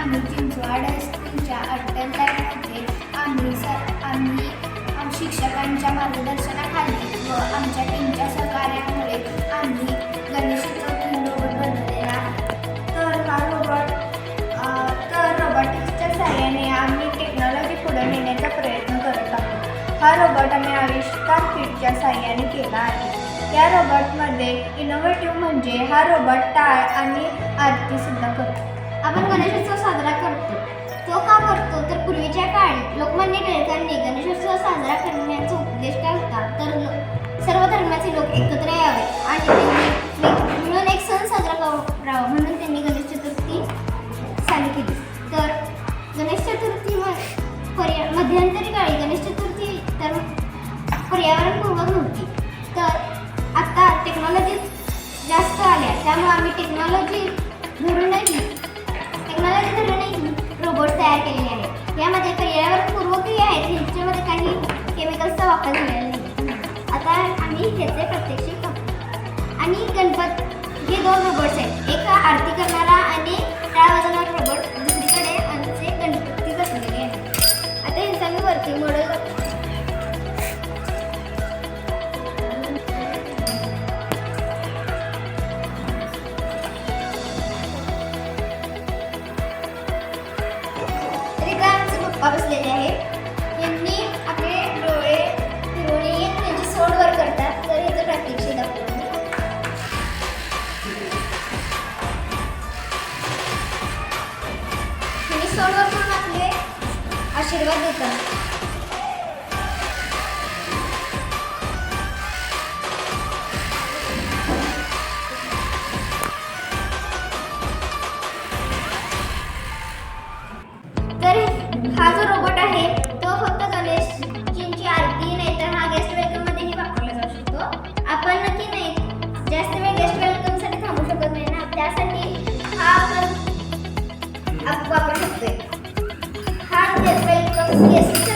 आम्ही चिंचवाड स्कूलच्या अट्टल ताईमध्ये आम्ही सर आम्ही शिक्षकांच्या मार्गदर्शनाखाली व आमच्या टीमच्या सहकार्यामुळे आम्ही गणेश चतुर्थी रोबोट बनवलेला आहे तर हा रोबोट तर रोबोटिक्सच्या सहाय्याने आम्ही टेक्नॉलॉजी पुढे नेण्याचा प्रयत्न करत आहोत. हा रोबोट आम्ही आविष्कार किटच्या सहाय्याने केला आहे. या रोबोटमध्ये इनोव्हेटिव्ह म्हणजे हा रोबोट टाळ आणि आरती सुद्धा करतो. आपण गणेशोत्सव साजरा करतो. तो का करतो? तर पूर्वीच्या काळी लोकमान्य टिळकांनी गणेशोत्सव साजरा करण्याचा उपदेश काय होता तर सर्व धर्माचे लोक एकत्र यावे आणि त्यांनी मिळून एक सण साजरा करावा म्हणून त्यांनी गणेश चतुर्थी चालू केली. तर गणेश चतुर्थी पर्या मध्यंतरी काळी गणेश चतुर्थी तर पर्यावरणपूर्वक नव्हती. तर आता टेक्नॉलॉजी जास्त आल्या त्यामुळे आम्ही टेक आता आम्ही त्याचे प्रात्यक्षिक आणि गणपत हे दोन रोबोट्स आहेत. एक आरती करणारा त्यांनी सोड आपले आशीर्वाद देतात. तर हा जो रोबोट Yes.